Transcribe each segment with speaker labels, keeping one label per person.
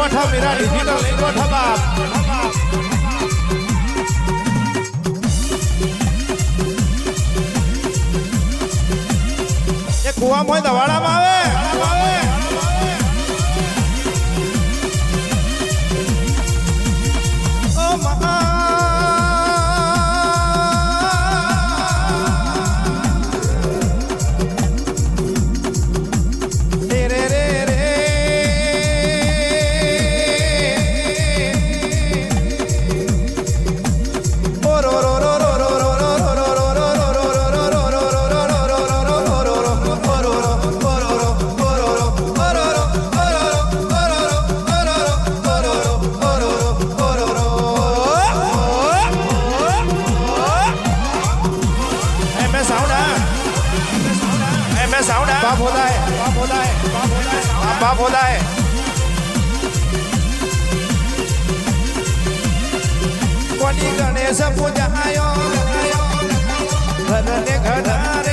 Speaker 1: ગોઠો મીરા લીધો લઈ ગોઠો બાપ. કુવામાં હોય દવાડામાં આવે? लाभ हो। रहा है ગણેશ પૂજાયો ઘરને ઘર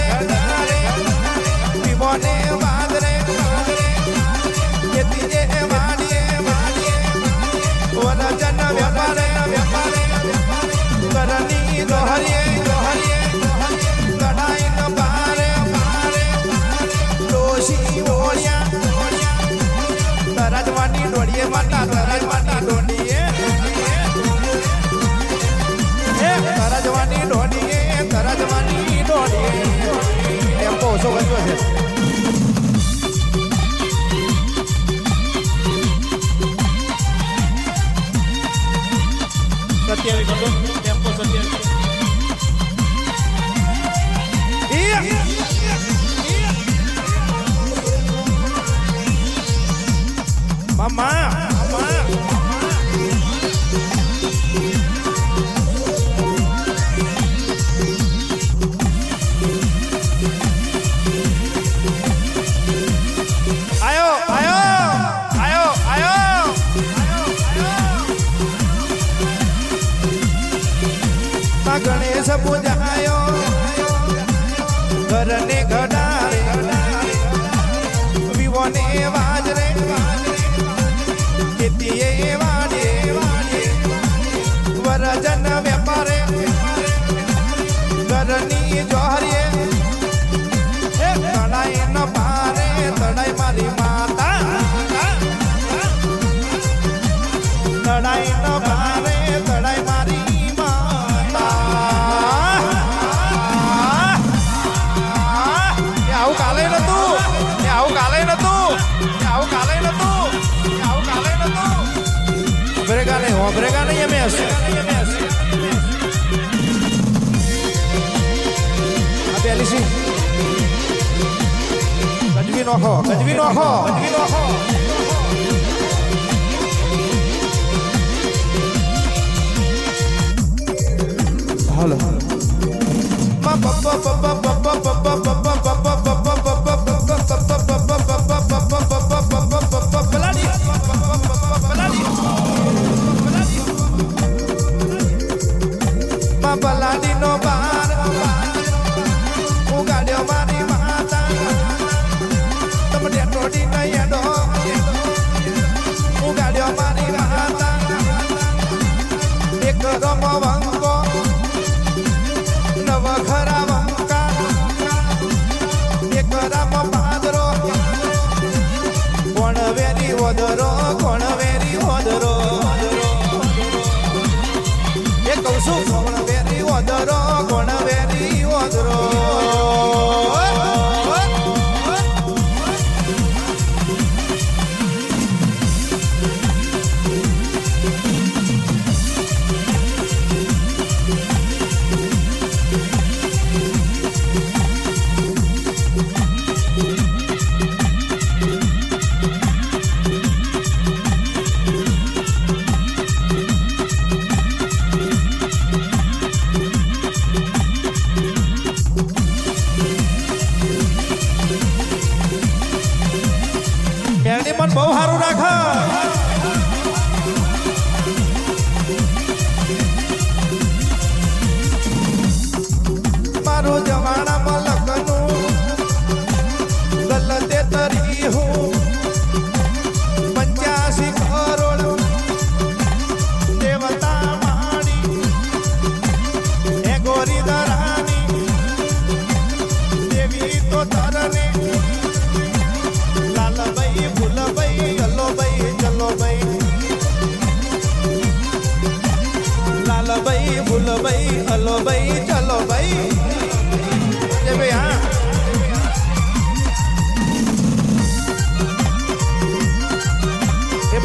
Speaker 1: અમા કાલે નતું એ આવું કાલે નતું એ આવું કાલે નતું એ આવું કાલે નતું ઓભરેગા નહીં ઓભરેગા નહીં અમે હશે. આ પહેલી સી ગજવી નોખો ગજવી નોખો ગજવી નોખો. papa la di no ba.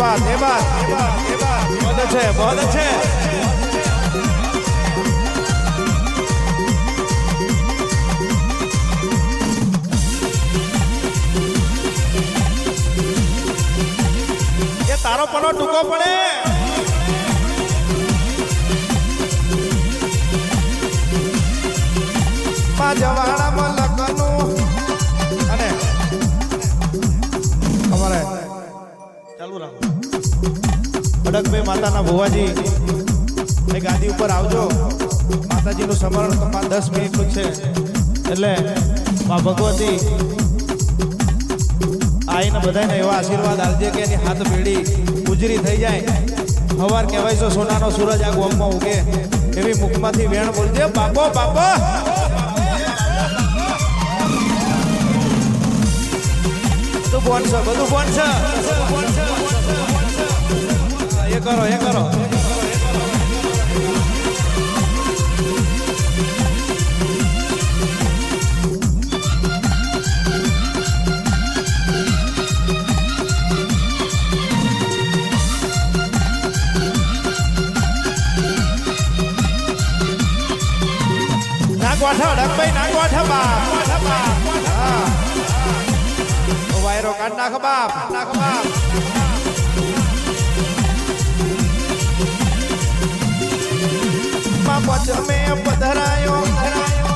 Speaker 1: बात ये बात बहुत अच्छे बहुत अच्छे ये तारो पनो टुको पड़े पाजवाड़ा અડકભાઈ માતાના ભુવાજી. એ ગાદી ઉપર આવજો. માતાજીનું સમરણ તો પાંચ દસ મિનિટનું છે. એટલે મા ભગવતી આઈને બધાને એવા આશીર્વાદ આપજે કે એની હાથ પેઢી ઉજરી થઈ જાય. હવાર કહેવાય છે, સોનાનો સૂરજ આ ગોમમાં ઉગે. એવી મુખમાંથી વેણ બોલજે, બાપો બાપો! બધું ફોન છે બધું ફોન છે કરો એ કરો નાક વાઠા ડકભાઈ નાક વાઠા બાપ હા ઓ વાયરો કાઢ નાખ બાપ નાખ બાપ માં પચમે પધરાયો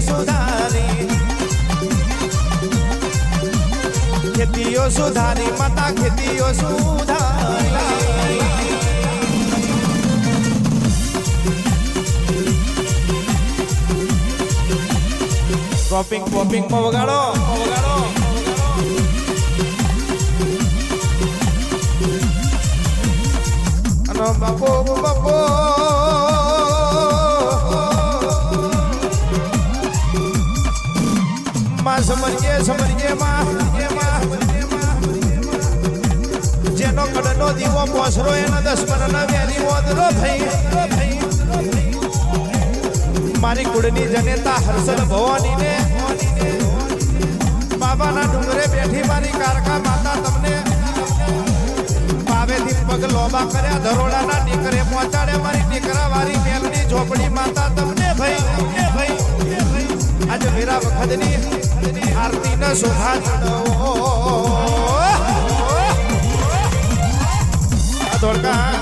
Speaker 1: સુધારી. ખેતીઓ સુધારી માતા ખેતીઓ સુધારી. પોપિંગ પોપિંગમાં વગાડો વગાડો. અને બાપો બાપો. માં સમરીએ સમરીએ માં. જેનો કડનો દીવો પોસરો, એનો દસમન વેરી મોદરો થઈ મારી કુળની જનેતા હર્ષદ ભવાની ને બાબાના ડુંગરે બેઠી મારી કારકા માતા તમને. પાવેથી પગ લોબા કર્યા ધરોડાના ટીકરે પહોંચાડે મારી ટીકરા વાળી મેલની ઝોપડી માતા તમને ભાઈ ભાઈ. આજે મેરા વખતની આરતી ન ધોળકા ધોળકા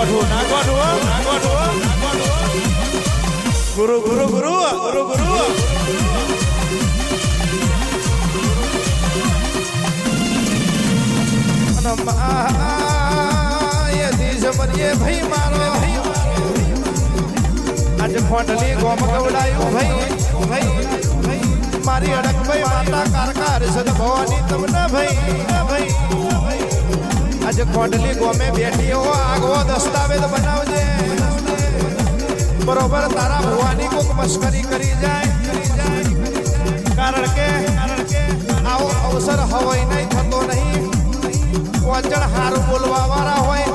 Speaker 1: ગોઠવો ના ગોઠવો ના ગોઠવો ગુરુ ગુરુ ગુરુ ગુરુ. ગુરુ ભાઈ મારો. આજે ફોટલી ગોમ ગવડાયું ભાઈ ભાઈ મારી અડક ભાઈ માતા કારકાર સદ ભવાની તમને ભાઈ ભાઈ. આજે ખોટલી ગોમે બેઠી હો આગવો દસ્તાવેજ બનાવજે. બરોબર, તારા ભુવાની કોક મસ્કરી કરી જાય. કરી જાય કારણ કે આવો અવસર હોય નહીં, થતો નહીં. પોચણ હારું બોલવા વાળા હોય,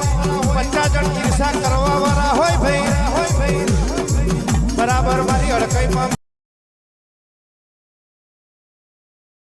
Speaker 1: પચાસ જણ ઈર્ષા કરવા વાળા હોય ભાઈ. હોય ભાઈ